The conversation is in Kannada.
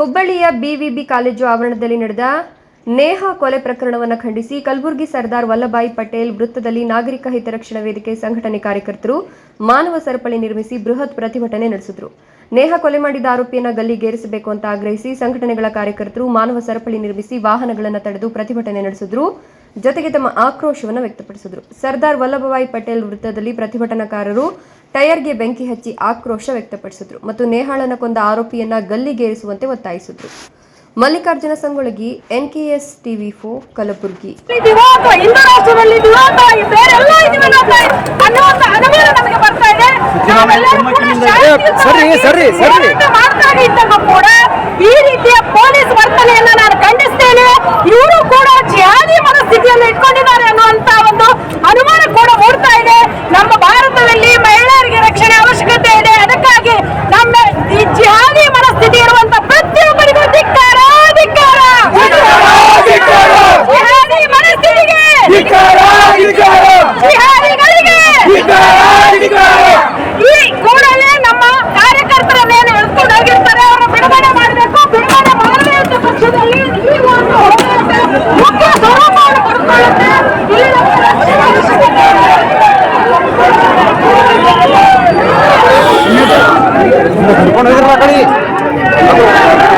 ಹುಬ್ಬಳ್ಳಿಯ ಬಿವಿಬಿ ಕಾಲೇಜು ಆವರಣದಲ್ಲಿ ನಡೆದ ನೇಹ ಕೊಲೆ ಪ್ರಕರಣವನ್ನು ಖಂಡಿಸಿ ಕಲಬುರಗಿ ಸರ್ದಾರ್ ವಲ್ಲಭಾಯಿ ಪಟೇಲ್ ವೃತ್ತದಲ್ಲಿ ನಾಗರಿಕ ಹಿತರಕ್ಷಣಾ ವೇದಿಕೆ ಸಂಘಟನೆ ಕಾರ್ಯಕರ್ತರು ಮಾನವ ಸರಪಳಿ ನಿರ್ಮಿಸಿ ಬೃಹತ್ ಪ್ರತಿಭಟನೆ ನಡೆಸಿದರು. ನೇಹ ಕೊಲೆ ಮಾಡಿದ ಆರೋಪಿಯನ್ನು ಗಲ್ಲಿಗೇರಿಸಬೇಕು ಅಂತ ಆಗ್ರಹಿಸಿ ಸಂಘಟನೆಗಳ ಕಾರ್ಯಕರ್ತರು ಮಾನವ ಸರಪಳಿ ನಿರ್ಮಿಸಿ ವಾಹನಗಳನ್ನು ತಡೆದು ಪ್ರತಿಭಟನೆ ನಡೆಸಿದ್ರು. ಜೊತೆಗೆ ತಮ್ಮ ಆಕ್ರೋಶವನ್ನು ವ್ಯಕ್ತಪಡಿಸಿದ್ರು. ಸರ್ದಾರ್ ವಲ್ಲಭಭಾಯಿ ಪಟೇಲ್ ವೃತ್ತದಲ್ಲಿ ಪ್ರತಿಭಟನಾಕಾರರು ಟೈರ್ಗೆ ಬೆಂಕಿ ಹಚ್ಚಿ ಆಕ್ರೋಶ ವ್ಯಕ್ತಪಡಿಸಿದ್ರು ಮತ್ತು ನೇಹಾಳನ ಕೊಂದ ಆರೋಪಿಯನ್ನ ಗಲ್ಲಿಗೇರಿಸುವಂತೆ ಒತ್ತಾಯಿಸಿದ್ರು. Mallikarjuna Sangolagi N K S TV ಫೋ ಕಲಬುರಗಿ. ಈ ರೀತಿಯ ಪೊಲೀಸ್ ವರ್ತನೆಯನ್ನ ನಾನು ಖಂಡಿಸ್ತೇನೆ ಇವರು ಕೂಡ ಜಿಹಾದಿ ಮನಸ್ಥಿತಿಯನ್ನು ಇಟ್ಕೊಂಡಿದ್ದಾರೆ. ಈ ಕೂಡಲೇ ನಮ್ಮ ಕಾರ್ಯಕರ್ತರ ಮೇಲೆ ಹೋಗಿರ್ತಾರೆ ಅವರು ಬಿಡುಗಡೆ ಮಾಡಬೇಕು ಬಿಡುಗಡೆ ಮಾಡದೇ ಪಕ್ಷದಲ್ಲಿ ಈ ಒಂದು ಮುಖ್ಯ ಸ್ವರೂಪವನ್ನು ಇಲ್ಲಿ ಕರ್ಕೊಂಡು